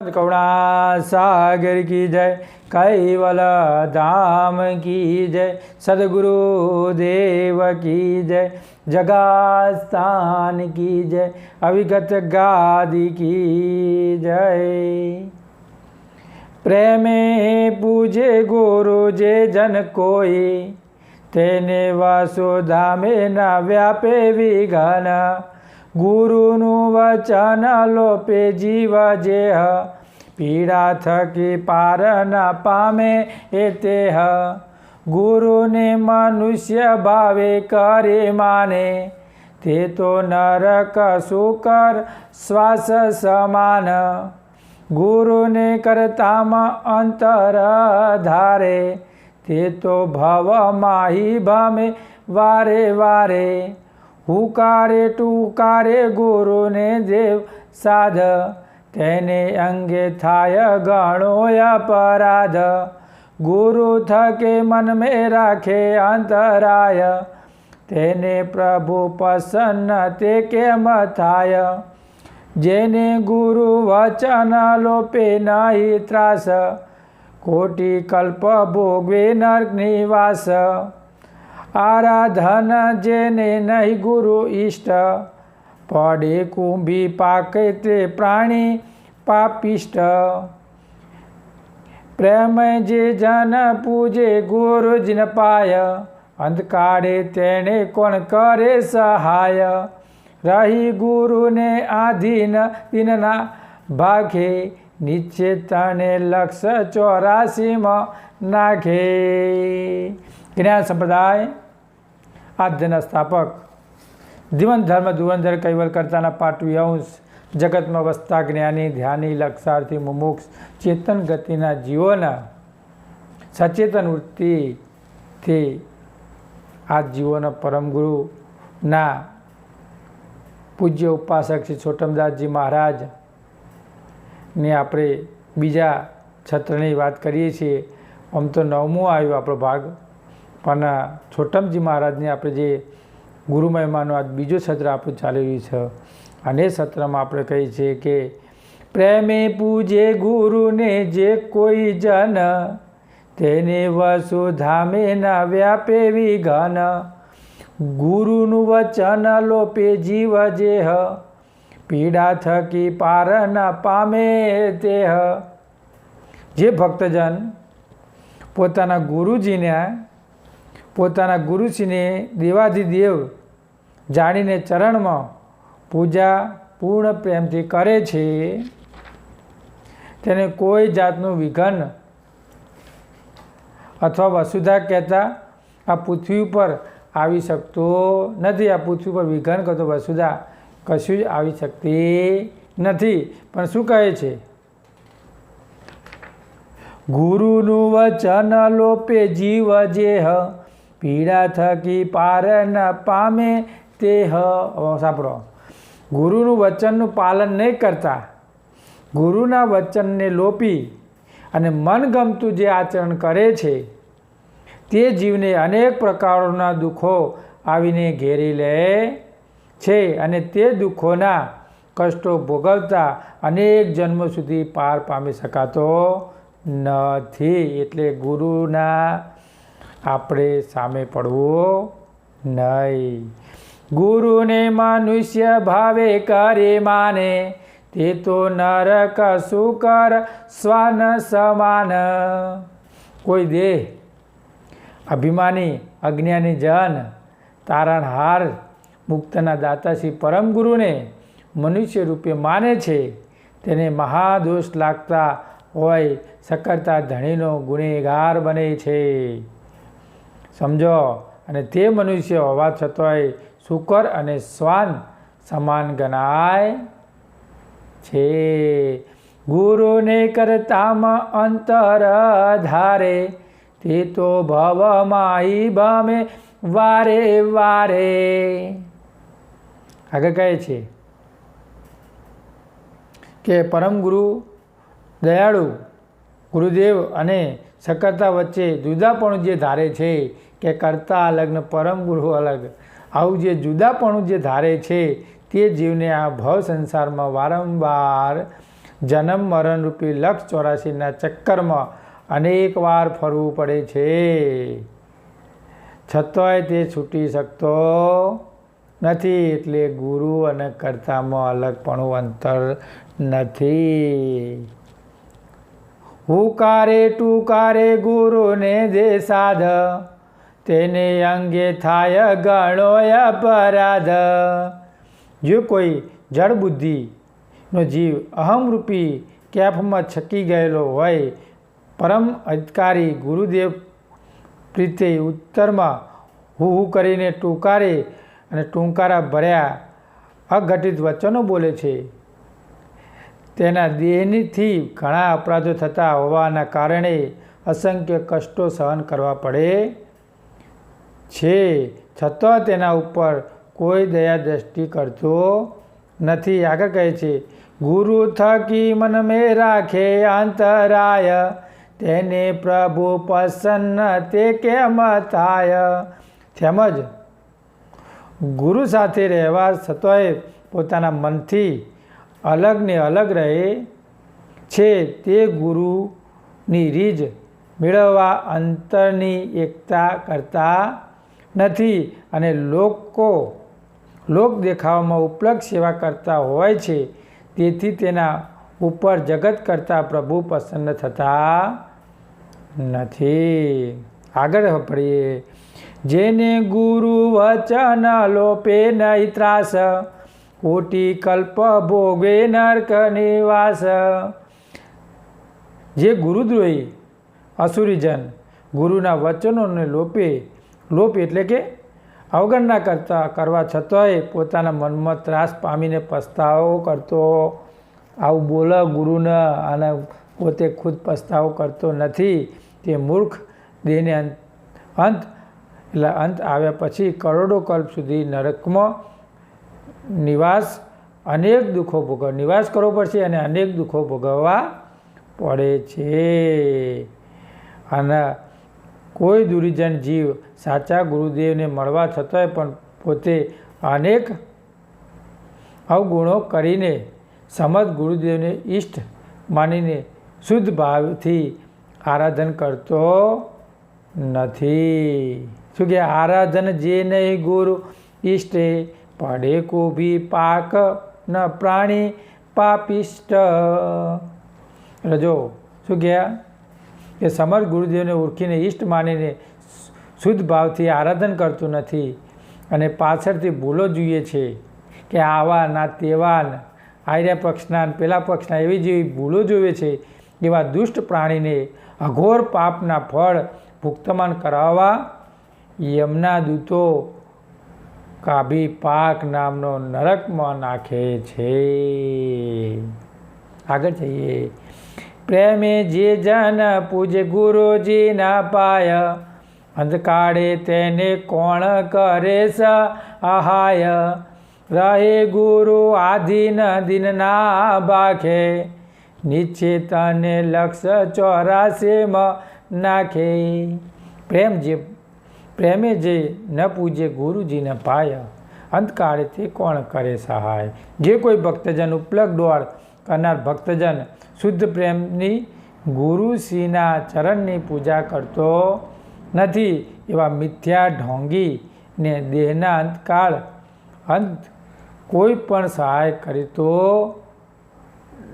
કરુણા સાગર કી જય કૈવલ ધામ કી જય સદગુરુ દેવ કી જય જગાસ્થાન કી જય અવિગત ગાદી કી જય પ્રેમે પૂજે ગુરુ જે જન કોઈ તેને વાસુધામે ના વ્યાપે વિઘન ગુરુનું વચન લોપે જીવ જેહ. પીડા થકી પાર ન પામે એ તેહ. ગુરુને મનુષ્ય ભાવે કરે માને. તે તો નરક, સુકર, શ્વાસ સમાન. ગુરુને કરતામાં અંતર ધારે. તે તો ભવ માહી ભમે વારે વારે. હુકારે ટુકારે ગુરુને દેવ સાધ, તેને અંગે થાય ગણો અપરાધ. ગુરુ થકે મન મે રાખે અંતરાય, તેને પ્રભુ પસન્ન તે કેમ થાય? જેને ગુરુ વચન લોપે નહીં ત્રાસ કોટી કલ્પ ભોગવે નર્ક નિવાસ આરાધન જેને નહીં ગુરુ ઈષ્ટ. પડે કુંભી પાકે તે પ્રાણી પાપિષ્ટ. પ્રેમ જે જન પૂજે ગુરુ જન પાય. અંધકારે તેણે કોણ કરે સહાય? રહી ગુરુને આધીન દિનના ભાગે. નીચે તને લક્ષ ચોરાસીમાં નાખે. જ્ઞાન સંપ્રદાય આદ્યના સ્થાપક જીવન ધર્મ ધુવંધર કૈવલ કરતાના પાટવી અંશ, જગતમાં વસતા જ્ઞાની, ધ્યાની, લક્ષાર્થી, મુમુક્ષ, ચેતન ગતિના જીવોના સચેતન વૃત્તિથી આ જીવોના પરમગુરુના પૂજ્ય ઉપાસક શ્રી છોટમદાસજી મહારાજ ને આપણે બીજા છત્રની વાત કરીએ છીએ. આમ તો નવમું આવ્યું આપણો ભાગ. પણ છોટમજી મહારાજને આપણે જે ગુરુ મહેમાનો આજ બીજો સત્ર આપણું ચાલી રહ્યું છે, અને એ સત્રમાં આપણે કહીએ છીએ કે પ્રેમે પૂજે ગુરુને જે કોઈ જન, તેને વસુધામે ના વ્યાપે વિઘન ગુરુનું વચન લોપે જીવ જેહ, પીડા થકી પાર ના પામે તેહ. જે ભક્તજન પોતાના ગુરુજીને પોતાના ગુરુજીને દેવાધિદેવ જાણીને ચરણમાં પૂજા પૂર્ણ પ્રેમથી કરે છે. તેને કોઈ જાતનું વિઘન અથવા વસુધા કહેતા આ પૃથ્વી ઉપર આવી શકતો નથી. આ પૃથ્વી પર વિઘન કરતો વસુધા કશું જ આવી શકતી નથી. પણ શું કહે છે? ગુરુનું વચન લોપે જીવ જેહ પીડા થકી પાર ન પામે તે હ. સાંભળો. ગુરુનું વચનનું પાલન નહીં કરતા. ગુરુના વચનને લોપી અને મનગમતું જે આચરણ કરે છે, તે જીવને અનેક પ્રકારોના દુઃખો આવીને ઘેરી લે છે અને તે દુઃખોના કષ્ટો ભોગવતા અનેક જન્મ સુધી પાર પામી શકાતો નથી. એટલે ગુરુના આપણે સામે પડવો નહીં. ગુરુને મનુષ્ય ભાવે કરે માને, તે તો નરક સુકર સ્વાન સમાન. કોઈ દેહ, અભિમાની અજ્ઞાની જન તારણહાર મુક્તના દાતા શ્રી પરમ ગુરુને મનુષ્ય રૂપે માને છે, તેને મહાદોષ લાગતા હોય સકરતા ધણીનો ગુનેગાર બને છે. સમજો. અને તે મનુષ્ય હોવા છતાંય શુકર અને શ્વાન સમાન ગણાય છે. ગુરુને કરતામાં અંતર ધારે, તે તો ભવમાઈ ભમે વારે વારે. આગળ કહે છે કે પરમ ગુરુ દયાળુ, ગુરુદેવ અને સકરતા વચ્ચે જુદાપણું જે ધારે છે કે કરતા અલગ ને પરમ ગુરુ અલગ. આવું જે જુદાપણું જે ધારે છે તે જીવને આ ભવ સંસારમાં વારંવાર જન્મ મરણરૂપી લક્ષ ચોરાશીના ચક્કરમાં અનેક વાર ફરવું પડે છે. છતાંય તે છૂટી શકતો નથી એટલે ગુરુ અને કર્તામાં અલગપણું અંતર નથી. હુકારે ટુકારે ગુરુને જે સાધ, તેને અંગે થાય ગણો અપરાધ. જો કોઈ જળ બુદ્ધિનો જીવ અહમરૂપી કેફમાં છકી ગયેલો હોય, પરમ અધિકારી ગુરુદેવ પ્રીતે ઉત્તરમાં હું હું કરીને ટૂંકારે અને ટૂંકારા ભર્યા અઘટિત વચનો બોલે છે. તેના દેહનીથી ઘણા અપરાધો થતા હોવાના કારણે અસંખ્ય કષ્ટો સહન કરવા પડે છે. છતાં તેના ઉપર કોઈ દયા દ્રષ્ટિ કરતો નથી. આગળ કહે છે, ગુરુ થકી મન મેં રાખે અંતરાય તેને પ્રભુ પ્રસન્ન તે કેમ થાય? તેમજ ગુરુ સાથે રહેવા છતાંય પોતાના મનથી અલગ ને અલગ રહે છે તે ગુરુની રીજ મેળવવા અંતરની એકતા કરતા નથી અને લોકો લોક દેખાવામાં ઉપલબ્ધ સેવા કરતા હોય છે. તેથી તેના ઉપર જગત કરતાં પ્રભુ પ્રસન્ન થતા નથી. આગળ પડીએ. જેને ગુરુ વચન લોપે નહીં ત્રાસ કોટી કલ્પ ભોગે નર્ક નિવાસ. જે ગુરુદ્રોહી, અસુરીજન ગુરુના વચનોને લોપે, લોપ એટલે કે અવગણના કરતા, કરવા છતાંય પોતાના મનમાં ત્રાસ પામીને પસ્તાવો કરતો. આવું બોલે ગુરુને અને પોતે ખુદ પસ્તાવો કરતો નથી. તે મૂર્ખ દેહને અંત, એટલે અંત આવ્યા પછી કરોડો કલ્પ સુધી નરકમાં નિવાસ, અનેક દુઃખો ભોગવ, નિવાસ કરવો પડશે અને અનેક દુઃખો ભોગવવા પડે છે. અને કોઈ દુરીજન જીવ સાચા ગુરુદેવને મળવા છતાંય પણ પોતે અનેક અવગુણો કરીને સમજ ગુરુદેવને ઈષ્ટ માનીને શુદ્ધ ભાવથી આરાધન કરતો નથી. શું કે આરાધન જે નહીં ગુરુ ઈષ્ટે પડે કો પાક ન પ્રાણી પાપિષ્ટ. રજો શું કહ્યા કે સમર્થ ગુરુદેવને ઓળખીને ઈષ્ટ માનીને શુદ્ધ ભાવથી આરાધન કરતું નથી અને પાછળથી ભૂલો જોઈએ છે કે આવા ના તેવા આર્યા પક્ષના પેલા પક્ષના એવી જેવી ભૂલો જોવે છે એવા દુષ્ટ પ્રાણીને અઘોર પાપના ફળ ભુક્તમાન કરાવવા યમના દૂતો કાભી પાક નામનો નરકમાં નાખે છે. આગળ જઈએ. પ્રેમે જે જન પૂજે ગુરુજીના પાય, અંધકાળે તેને કોણ કરે સહાય? રહે ગુરુ આધીન દિનના બાખે નીચે તને લક્ષ ચોરાસેમાં નાખે. પ્રેમ જે પ્રેમે જે ન પૂજે ગુરુજીને પાય અંતકાળે તે કોણ કરે સહાય? જે કોઈ ભક્તજન ઉપલબ્ધ દોડ કરનાર ભક્તજન શુદ્ધ પ્રેમની ગુરુશ્રીના ચરણની પૂજા કરતો નથી. એવા મિથ્યા ઢોંગી ને દેહના અંતકાળ, અંત કોઈ પણ સહાય કરતો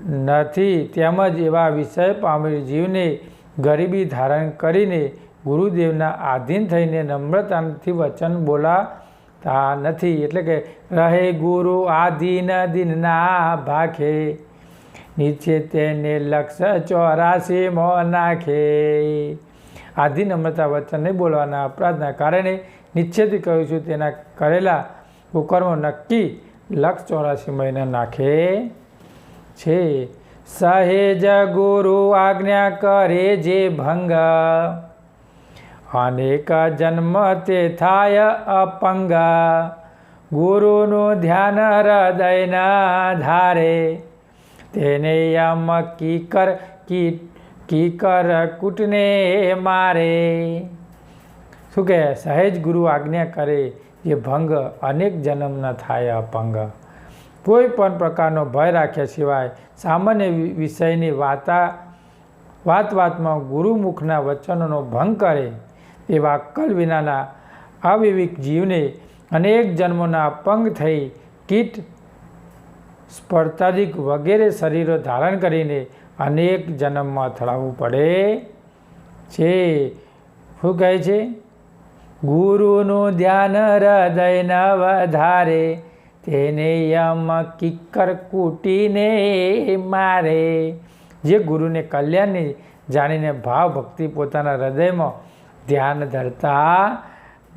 નથી. તેમજ એવા વિષય પામેલ જીવને ગરીબી ધારણ કરીને ગુરુદેવના આધીન થઈને નમ્રતાથી વચન બોલાતા નથી. એટલે કે, રહે ગુરુ આધીન દિનના ભાખે, નીચે તેને લક્ષ ચોરાશી મો નાખે. આધિ નમ્રતા વચન નહીં બોલવાના અપરાધના કારણે નિશ્ચયથી કહ્યું છું, તેના કરેલા કુકર્મો નક્કી લક્ષ ચોરાશી મહિના નાખે છે. સહેજ ગુરુ આજ્ઞા કરે જે ભંગ અનેક જન્મ તે થાય અપંગ ગુરુનું ધ્યાન હૃદયના ધારે તેને યમ કીકર કીકર કૂટને મારે શું કહે? સહેજ ગુરુ આજ્ઞા કરે જે ભંગ અનેક જન્મના થાય અપંગ. કોઈ પણ પ્રકારનો ભય રાખ્યા સિવાય સામાન્ય વિષયની વાતા વાત વાતમાં ગુરુમુખના વચનોનો ભંગ કરે. એવા અક્કલ વિનાના અવિવેક જીવને અનેક જન્મોના અપંગ થઈ કીટ સ્પર્ધાદિક વગેરે શરીરો ધારણ કરીને અનેક જન્મમાં અથડાવવું પડે છે. શું કહે છે? ગુરુનું ધ્યાન હૃદયના વધારે, તેને યમ કિક્કર કૂટીને મારે. જે ગુરુને કલ્યાણની જાણીને ભાવ ભક્તિ પોતાના હૃદયમાં ધ્યાન ધરતા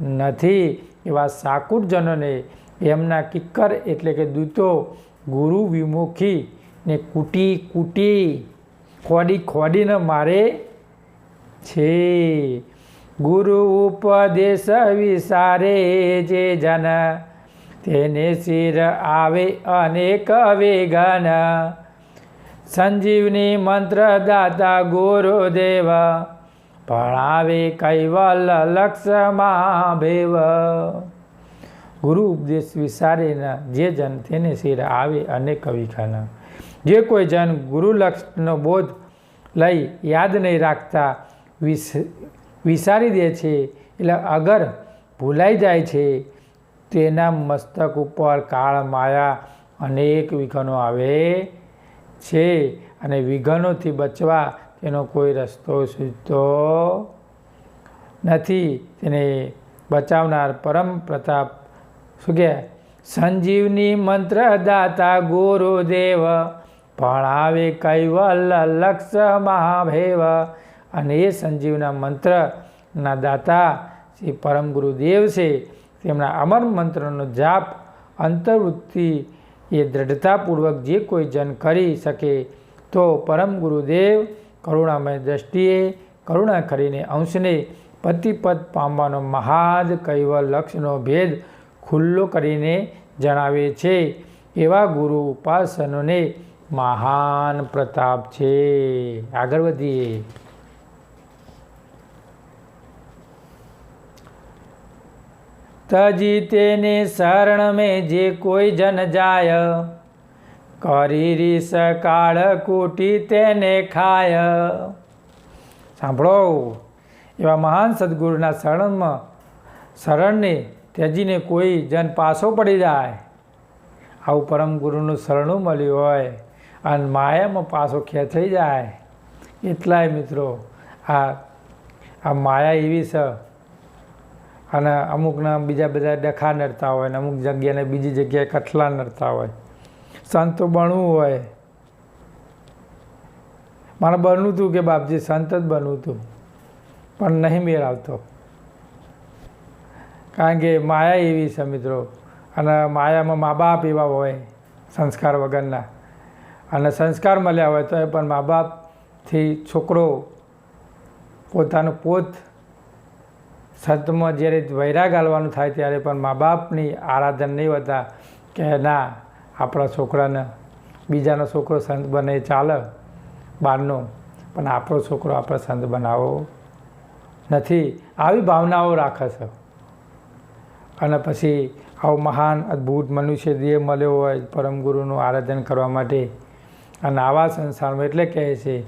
નથી. એવા સાકુટજનોને એમના કિક્કર એટલે કે દૂતો, ગુરુ વિમુખી ને કૂટી કૂટી, ખોડી ખોડીને મારે છે. ગુરુ ઉપદેશ વિસારે જે જન, તેને શિર આવે અનેક વેગન. સંજીવની મંત્ર દાતા ગુરુદેવ ભણાવે કૈવલ લક્ષમાં ભેવ. ગુરુ ઉપદેશ વિસારીના જે જન તેને શિર આવે અને કવિખાના જે કોઈ જન ગુરુલક્ષનો બોધ લઈ યાદ નહીં રાખતા વિસ, વિસારી દે છે એટલે અગર ભૂલાઈ જાય છે, તેના મસ્તક ઉપર કાળ માયા અનેક વિઘ્નો આવે છે અને વિઘ્નોથી બચવા તેનો કોઈ રસ્તો સૂચતો નથી. તેને બચાવનાર પરમ પ્રતાપ શું કહે સંજીવની મંત્ર દાતા ગુરુદેવ, ભણાવે કૈવલ લક્ષ મહાભેવ. અને એ સંજીવના મંત્રના દાતા શ્રી પરમ ગુરુદેવ છે. તેમના અમર મંત્રનો જાપ, અંતર્વૃત્તિ, એ દ્રઢતાપૂર્વક જે કોઈ જન કરી શકે તો પરમ ગુરુદેવ કરુણામય દ્રષ્ટિએ કરુણા કરીને અંશને પતિપદ પામવાનો મહાદ કૈવલ લક્ષનો ભેદ ખુલ્લો કરીને જણાવે છે. એવા ગુરુ ઉપાસનોને મહાન પ્રતાપ છે. આગળ વધીએ. તજી તેને શરણ મેં જે કોઈ જન જાય કરી રીસ કાળ કૂટી તેને ખાય. સાંભળો, એવા મહાન સદગુરુના શરણમાં, શરણને ત્યજીને કોઈ જન પાછો પડી જાય. આવું પરમ ગુરુનું શરણું મળ્યું હોય અને માયામાં પાછો ખેંચાઈ જાય. એટલાય મિત્રો, આ આ માયા એવી છે. અને અમુકના બીજા બધા ડખા નડતા હોય ને અમુક જગ્યાને બીજી જગ્યાએ કઠલા નડતા હોય. સંતો બનવું હોય. મારે બનવું હતું કે બાપજી, સંત જ બનવું હતું પણ નહીં મેળ આવતો કારણ કે માયા એવી છે મિત્રો. અને માયામાં મા બાપ એવા હોય સંસ્કાર વગરના. અને સંસ્કાર મળ્યા હોય તો એ પણ મા બાપથી છોકરો પોતાનું પોત સંતમાં જ્યારે વૈરાગ આલવાનું થાય ત્યારે પણ મા બાપની આરાધન નહીં હોતા કે ના આપણા છોકરાને બીજાનો છોકરો સંત બને ચાલે બહારનો પણ આપણો છોકરો આપણે સંત બનાવો નથી. આવી ભાવનાઓ રાખે છે. અને પછી આવો મહાન અદ્ભુત મનુષ્ય દેહ મળ્યો હોય પરમ ગુરુનું આરાધન કરવા માટે અને આવા સંસારમાં એટલે કહે છે,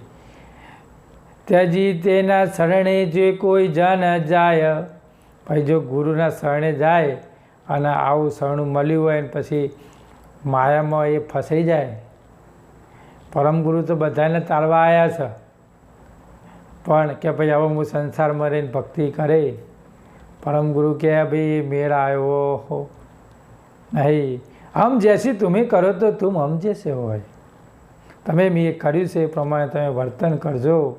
ત્યજી તેના શરણે જે કોઈ જન જાય, ભાઈ જો ગુરુના શરણે જાય અને આવું શરણું મળ્યું હોય ને પછી માયામાં એ ફસાઈ જાય. પરમ ગુરુ તો બધાને તારવા આવ્યા છે. પણ કે ભાઈ હવે હું સંસારમાં રહીને ભક્તિ કરે. પરમ ગુરુ કે ભાઈ મેળ આવ્યો હો. નહીં, હમ જેસી તમે કરો તો તુમ હમ જૈસે હોય. તમે મેં કર્યું છે એ પ્રમાણે તમે વર્તન કરજો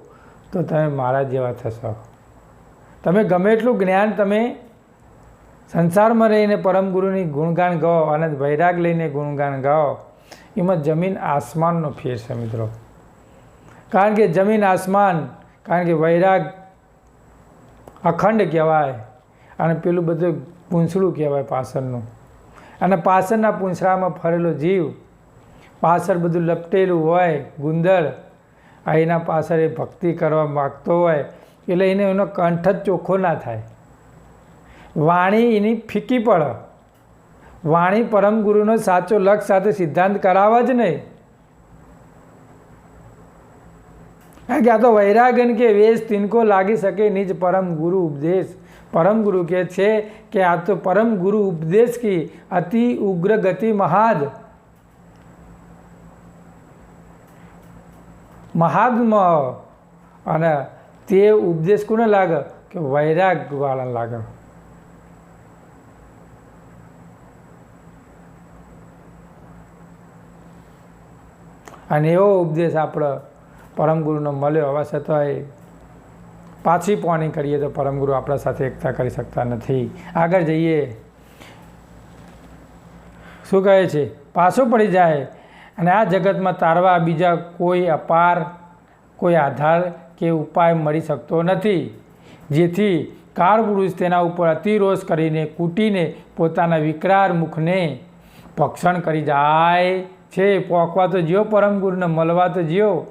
તો તમે મારા જેવા થશો. તમે ગમે એટલું જ્ઞાન તમે સંસારમાં રહીને પરમ ગુરુની ગુણગાન ગાઓ અને વૈરાગ લઈને ગુણગાન ગાઓ, એમાં જમીન આસમાનનો ફેર છે મિત્રો. કારણ કે જમીન આસમાન, કારણ કે વૈરાગ અખંડ કહેવાય અને પેલું બધું પૂંછડું કહેવાય પાછળનું અને પાછળના પૂંછડામાં ફરેલો જીવ પાછળ બધું લપટેલું હોય, ગુંદર અહીંના પાછળ એ ભક્તિ કરવા માગતો હોય, એટલે એને એનો કંઠ જ ચોખ્ખો ના થાય. વાણી એની ફીકી પડે. વાણી પરમ ગુરુનો સાચો લક્ષ સાથે સિદ્ધાંત કરાવે જ નહીં. કારણ કે આ તો વૈરાગન કે વેશ તિનકો લાગી શકે નિજ પરમ ગુરુ ઉપદેશ. પરમ ગુરુ કે છે કે આ તો પરમ ગુરુ ઉપદેશ કી અતિ ઉગ્ર ગતિ મહાદ. મહાત્મા અને તે ઉપદેશ કોને લાગે? કે વૈરાગવાળા લાગે. અને એવો ઉપદેશ આપણો પરમગુરુનો મળ્યો. હવા છતાંય પાછી પોણી કરીએ તો પરમગુરુ આપણા સાથે એકતા કરી શકતા નથી. આગળ જઈએ. શું કહે છે? પાછો પડી જાય અને આ જગતમાં તારવા બીજા કોઈ અપાર, કોઈ આધાર કે ઉપાય મળી શકતો નથી. જેથી કાર પુરુષ તેના ઉપર અતિરોષ કરીને કૂટીને પોતાના વિકરાર મુખને ભક્ષણ કરી જાય છે પોકવા તો જ્યો, પરમ ગુરુને મળવા તો જ્યો,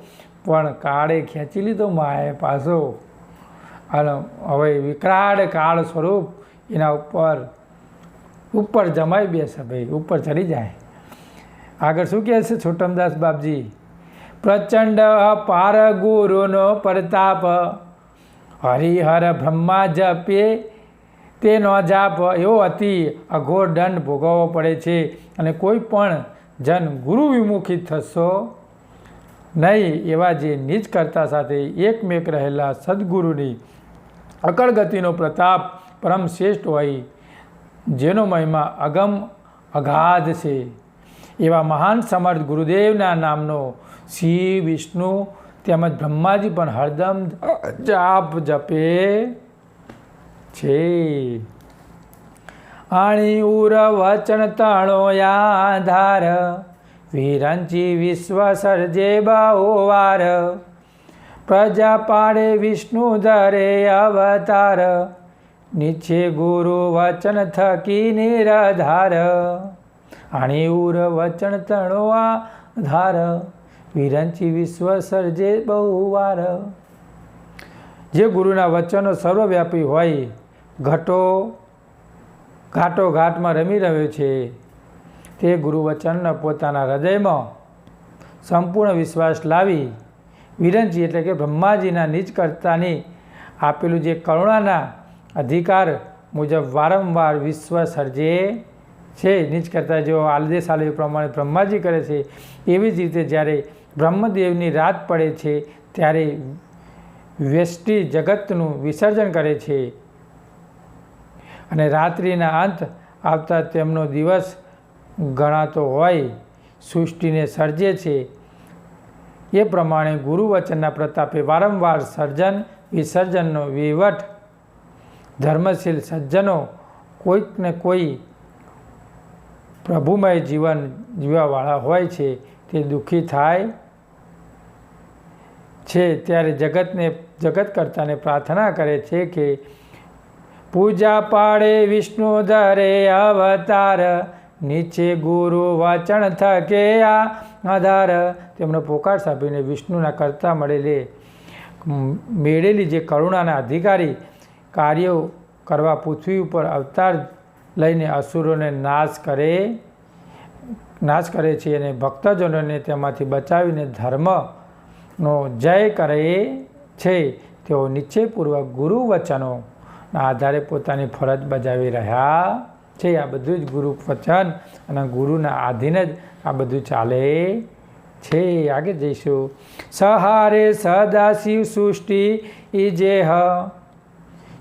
પણ કાળે ખેંચી લીધો માએ પાછો. અને હવે વિકરાળ કાળ સ્વરૂપ એના ઉપર ઉપર જમાઈ બેસે ભાઈ, ઉપર ચડી જાય. આગળ શું કહે છે છોટમદાસ બાપજી? પ્રચંડ પાર ગુરુનો પ્રતાપ, હરિહર બ્રહ્મા જપે, તેનો જાપ એવો અતિ અઘોર દંડ ભોગવવો પડે છે. અને કોઈ પણ જન ગુરુ વિમુખી થશો. નહીં એવા જે નીચ કરતા સાથે એકમેક રહેલા સદગુરુની અકળગતિનો પ્રતાપ પરમ શ્રેષ્ઠ હોય, જેનો મહિમા અગમ અગાધ છે. એવા મહાન સમર્થ ગુરુદેવના નામનો શિવ વિષ્ણુ તેમજ બ્રહ્માજી પણ હરદમ જાપ જપે છે. આણી ઉર વચન તણો યાધાર, વિરંચી વિશ્વ સર્જે બાહોવાર પ્રજા પાડે વિષ્ણુ ધરે અવતાર, નીચે ગુરુ વચન થકી નિરધાર. આણી ઉર વચન તણો આધાર, વિરંચી વિશ્વ સર્જે બહુવાર જે ગુરુના વચનો સર્વવ્યાપી હોય, ઘટો ઘાટો ઘાટમાં રમી રહ્યો છે. તે ગુરુવચનના પોતાના હૃદયમાં સંપૂર્ણ વિશ્વાસ લાવી વિરંજી એટલે કે બ્રહ્માજીના નીચ કરતાની આપેલું જે કરુણાના અધિકાર મુજબ વારંવાર વિશ્વ સર્જે છે. નીચ જેઓ આલદેશ આલે એ પ્રમાણે બ્રહ્માજી કરે છે. એવી જ રીતે જ્યારે બ્રહ્મદેવની રાત પડે છે, ત્યારે વ્યષ્ટિ જગતનું વિસર્જન કરે છે. અને રાત્રિના અંત આવતા તેમનો દિવસ ગણાતો હોય. સૃષ્ટિને સર્જે છે. એ પ્રમાણે ગુરુવચનના પ્રતાપે વારંવાર સર્જન, વિસર્જનનો વહીવટ ધર્મશીલ સજ્જનો કોઈક ને કોઈ પ્રભુમય જીવન જીવવાવાળા હોય છે, તે દુઃખી થાય છે. ત્યારે જગતને, જગત કરતાને પ્રાર્થના કરે છે કે પૂજા પાડે વિષ્ણુ ધરે અવતાર. નીચે ગુરુ વચન થકે આ આધાર. તેમનો પોકાર સાંભળીને વિષ્ણુના કરતા મળેલી મેળેલી જે કરુણાના અધિકારી કાર્યો કરવા પૃથ્વી ઉપર અવતાર લઈને અસુરોને નાશ કરે નાશ કરે છે અને ભક્તજનોને તેમાંથી બચાવીને ધર્મનો જય કરે છે. તેઓ નિશ્ચયપૂર્વક ગુરુ વચનોના આધારે પોતાની ફરજ બજાવી રહ્યા છે. આ બધું જ ગુરુ વચન અને ગુરુના આધીન જ આ બધું ચાલે છે. આગળ જઈશું. સહારે સદા શિવ સૃષ્ટિ હ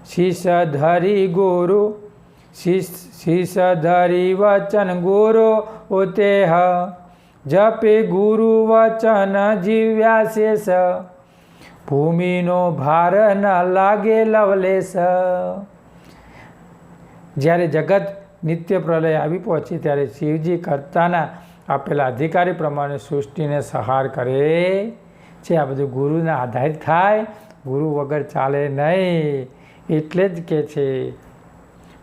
શીશ ધરી ગુરુ. શીશ ધરી વચન ગુરુ હ જપે ગુરુ વચન જીવ્યા શેષ. ભૂમિનો ભાર ન લાગે લવલેશ. જ્યારે જગત નિત્ય પ્રલય આવી પહોંચી, ત્યારે શિવજી કરતાના આપેલા અધિકારી પ્રમાણે સૃષ્ટિને સહાર કરે છે. આ બધું ગુરુના આધારિત થાય. ગુરુ વગર ચાલે નહીં. એટલે જ કે છે,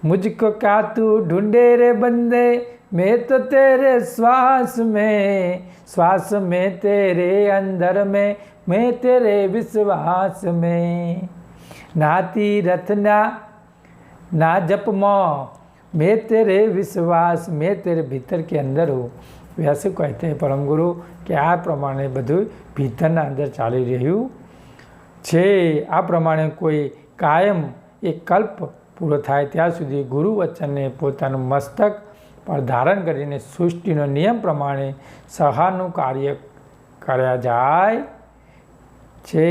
મુજકો કાતું ઢૂંઢે રે બંદે मैं तो तेरे श्वास में श्वास में तेरे अंदर में मैं तेरे विश्वास में નાતી રથના ના જપમાં मैं तेरे વિશ્વાસ મેં તેરે ભીતર કે અંદર હું વ્યાસુ કહેતે પરમ ગુરુ કે આ પ્રમાણે બધું ભીતરના અંદર ચાલી રહ્યું છે આ પ્રમાણે કોઈ કાયમ એ કલ્પ પૂરો થાય ત્યાં સુધી ગુરુ વચનને પોતાનું મસ્તક પર ધારણ કરીને સૃષ્ટિનો નિયમ પ્રમાણે સહાનું કાર્ય કર્યા જાય છે.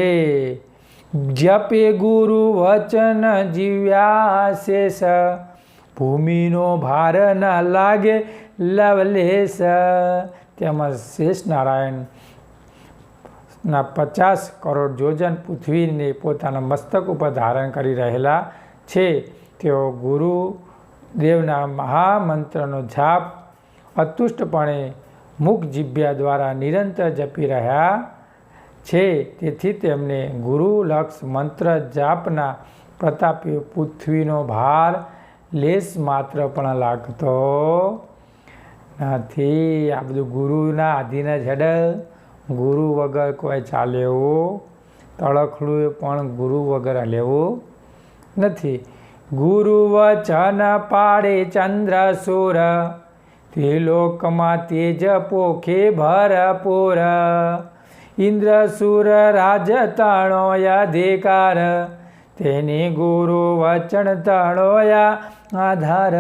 જપે ગુરુ વચન જીવ્યા શેષ ભૂમિનો ભાર ન લાગે લવલેશ તેમજ શેષ નારાયણ ના પચાસ કરોડ જોજન પૃથ્વીને પોતાના મસ્તક ઉપર ધારણ કરી રહેલા છે. તેઓ ગુરુ દેવના મહામંત્રનો જાપ અતુષ્ટપણે મુખ જીભ્યા દ્વારા નિરંતર જપી રહ્યા છે. તેથી તેમને ગુરુ લક્ષ મંત્ર જાપના પ્રતાપે પૃથ્વીનો ભાર લેશ માત્ર પણ લાગતો નથી. આ બધું ગુરુના આધીન જ હેડ ગુરુ વગર કોઈ ચાલે એવું તળખડું પણ ગુરુ વગર લેવું નથી. ગુરુ વચન પાડે ચંદ્ર સુર ત્રિલોકમાં તેજ પોખે ભરપૂર. ઇન્દ્ર સુર તણોયા અધિકાર. તેને ગુરુ વચન તણોયા આધાર.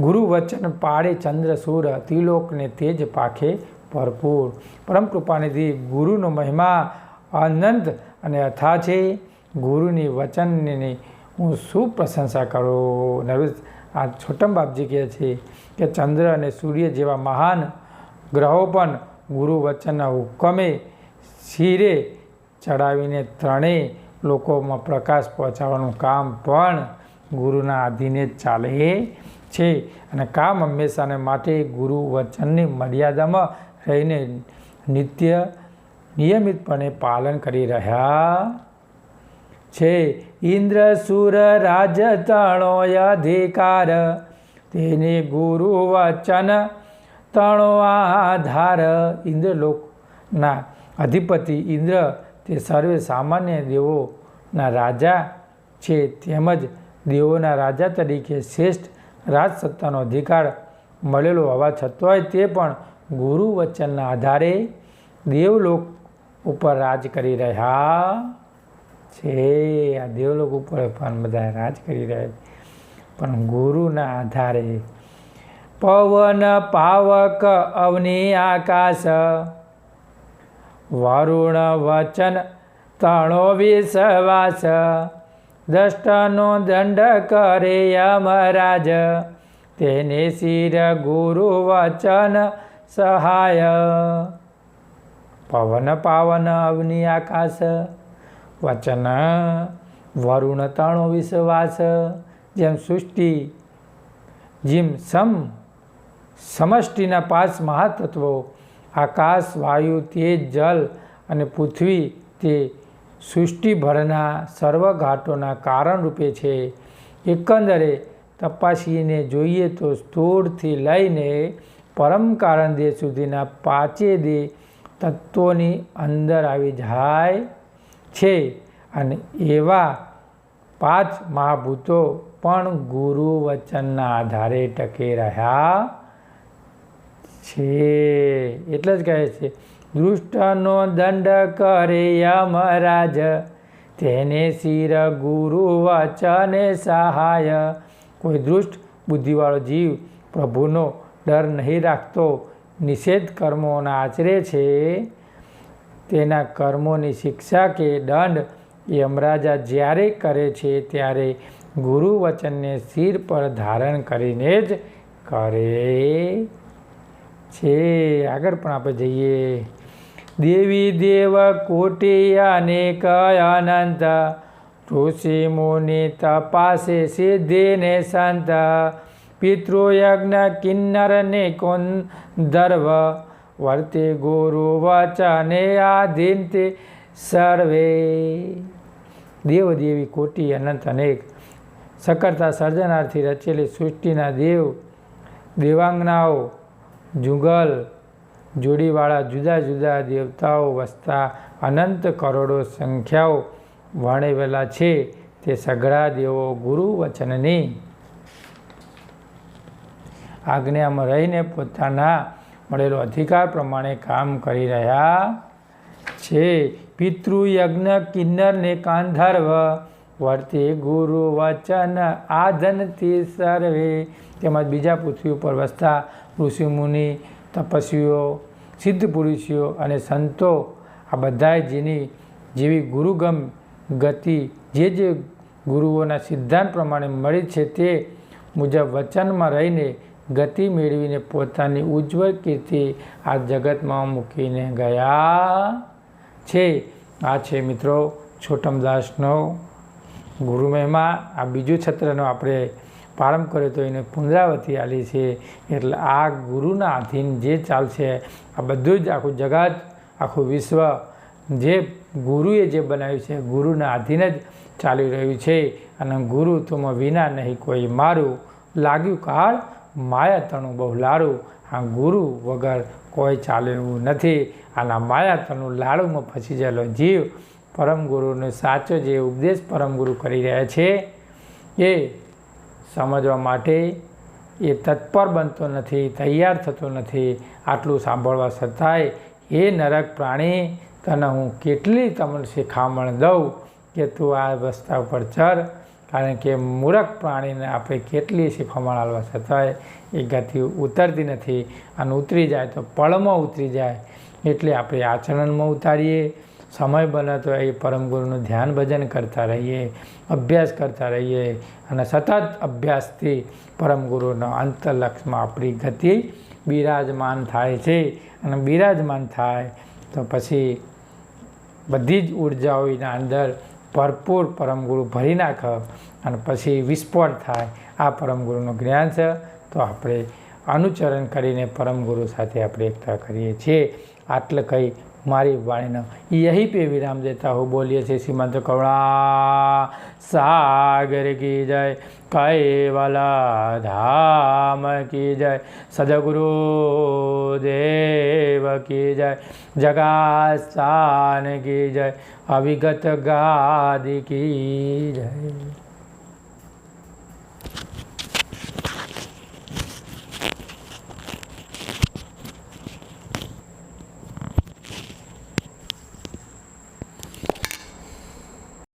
ગુરુ વચન પાડે ચંદ્ર સૂર ત્રિલોકને તેજ પાખે ભરપૂર. પરમ કૃપાનિધિ ગુરુનો મહિમા અનંત અને અથા છે. ગુરુની વચનની હું શું પ્રશંસા કરું? નરેશ, આ છોટમ બાપજી કહે છે કે ચંદ્ર અને સૂર્ય જેવા મહાન ગ્રહો પણ ગુરુ વચનના હુકમે શિરે ચડાવીને ત્રણેય લોકોમાં પ્રકાશ પહોંચાડવાનું કામ પણ ગુરુના આધીને ચાલે છે. અને કામ હંમેશાને માટે ગુરુ વચનની મર્યાદામાં રહીને નિત્ય નિયમિતપણે પાલન કરી રહ્યા છે. ઇન્દ્ર, સુર, રાજ, તણો, અધિકાર. તેને ગુરુ વચન, તણો આધાર. ઇન્દ્રલોકના અધિપતિ ઇન્દ્ર તે સર્વે સામાન્ય દેવોના રાજા છે. તેમજ દેવોના રાજા તરીકે શ્રેષ્ઠ રાજસત્તાનો અધિકાર મળેલો હોવા છતાંય તે પણ ગુરુ વચનના આધારે દેવલોક ઉપર રાજ કરી રહ્યા છે. આ દેવલોક ઉપર પણ બધા રાજ કરી રહ્યા છે. પણ ગુરુના આધારે પવન પાવક અવનિ આકાશ, વરુણ વચન તણો વિશ્વાસ દષ્ટનો દંડ કરે યમરાજ, તેને શિર ગુરુ વચન સહાય. પવન પાવન અવની આકાશ વચન, વરુણ તણો વિશ્વાસ, જેમ સૃષ્ટિ, જેમ સમ, સમષ્ટિના પાંચ મહાતત્વો, આકાશ, વાયુ, તેજ, જલ અને પૃથ્વી તે સૃષ્ટિભરના સર્વઘાટોના કારણરૂપે છે. એકંદરે તપાસીને જોઈએ તો સ્થૂળથી લઈને પરમ કારણ દેહ સુધીના પાંચે દેહ તત્વોની અંદર આવી જાય છે. અને એવા પાંચ મહાભૂતો પણ ગુરુ વચનના આધારે ટકી રહ્યા છે. એટલે જ કહે છે, દુષ્ટનો દંડ કરે યમરાજ. તેને શિર ગુરુ વચને સહાય. કોઈ દુષ્ટ બુદ્ધિવાળો જીવ પ્રભુનો ડર નહીં રાખતો, નિષેધ કર્મોના આચરે છે. તેના કર્મોની શિક્ષા કે દંડ યમરાજા જ્યારે કરે છે ત્યારે ગુરુ વચનને શિર પર ધારણ કરીને જ કરે છે. આગળ પણ આપણે જઈએ. દેવી દેવ કોટી અનેક અનંત ઋષિ મુનિ તપાસે સિદ્ધિને સંત પિતૃયજ્ઞ કિન્નર ને દર્વ વર્તે ગુરુ વચને આધીનતે સર્વે દેવ દેવી કોટી અનંત અનેક સકર્તા સર્જનાર્થી રચેલી સૃષ્ટિના દેવ દેવાંગનાઓ જુગલ જોડીવાળા જુદા જુદા દેવતાઓ વસતા અનંત કરોડો સંખ્યાઓ વર્ણવેલા છે તે સઘળા દેવો ગુરુ વચનની આજ્ઞામાં રહીને પોતાના મળેલો અધિકાર પ્રમાણે કામ કરી રહ્યા છે. પિતૃયજ્ઞ કિન્નરને કાંધર્વ વર્તે ગુરુ વચન આધનથી સર્વે. તેમજ બીજા પૃથ્વી ઉપર વસતા ઋષિમુનિ તપસ્વીઓ, સિદ્ધ પુરુષીઓ અને સંતો, આ બધાએ જેની જેવી ગુરુગમ ગતિ જે જે ગુરુઓના સિદ્ધાંત પ્રમાણે મળી છે તે મુજબ વચનમાં રહીને ગતિ મેળવીને પોતાની ઉજ્જવળ કીર્તિ આ જગતમાં મૂકીને ગયા છે. આ છે મિત્રો છોટમદાસનો ગુરુ મહિમા. આ બીજું છત્રનો આપણે પ્રારંભ કર્યો તો એને પુનરાવૃત્તિ આલી છે. એટલે આ ગુરુના આધીન જે ચાલશે, આ બધું જ આખું જગત, આખું વિશ્વ જે ગુરુએ જે બનાવ્યું છે, ગુરુના આધીન જ ચાલી રહ્યું છે. અને ગુરુ તુમ વિના નહીં કોઈ મારું. લાગ્યું કાળ માયા તણું બહુ લાડું, આ ગુરુ વગર કોઈ ચાલેલું નથી. આના માયા તણું લાડુમાં ફસી ગયેલો જીવ પરમ ગુરુનો સાચો જે ઉપદેશ પરમ ગુરુ કરી રહ્યા છે, એ સમજવા માટે એ તત્પર બનતો નથી, તૈયાર થતો નથી. આટલું સાંભળવા છતાંય એ નરક પ્રાણી, તને હું કેટલી તમને શિખામણ દઉં કે તું આ રસ્તા ઉપર ચર કારણ કે મૂરખ પ્રાણીને આપણે કેટલી શિખામણ આપવા છતાંય એ ગતિ ઉતરતી નથી અને ઉતરી જાય તો પળમાં ઉતરી જાય એટલે આપણે આચરણમાં ઉતારીએ, સમય બને તો એ પરમ ગુરુનું ધ્યાન ભજન કરતા રહીએ, અભ્યાસ કરતા રહીએ અને સતત અભ્યાસથી પરમ ગુરુના અંતલક્ષમાં આપણી ગતિ બિરાજમાન થાય છે. અને બિરાજમાન થાય તો પછી બધી જ ઉર્જાઓ એના અંદર ભરપૂર પરમ ગુરુ ભરી નાખે અને પછી વિસ્ફોટ થાય. આ પરમ ગુરુનું જ્ઞાન છે. તો આપણે અનુચરણ કરીને પરમ ગુરુ સાથે આપણે એકતા કરીએ છીએ. આટલે કંઈ મારી વાણીનો. યહી પે વિરામ દેતા હું બોલીએ છીએ શ્રીમંત કરુણા. સાગર કી જય, કૈવલા ધામ કી જય, સદગુરુ દેવ કી જય, જગાસ્થાન કી જય, અવિગત ગાદી કી જય.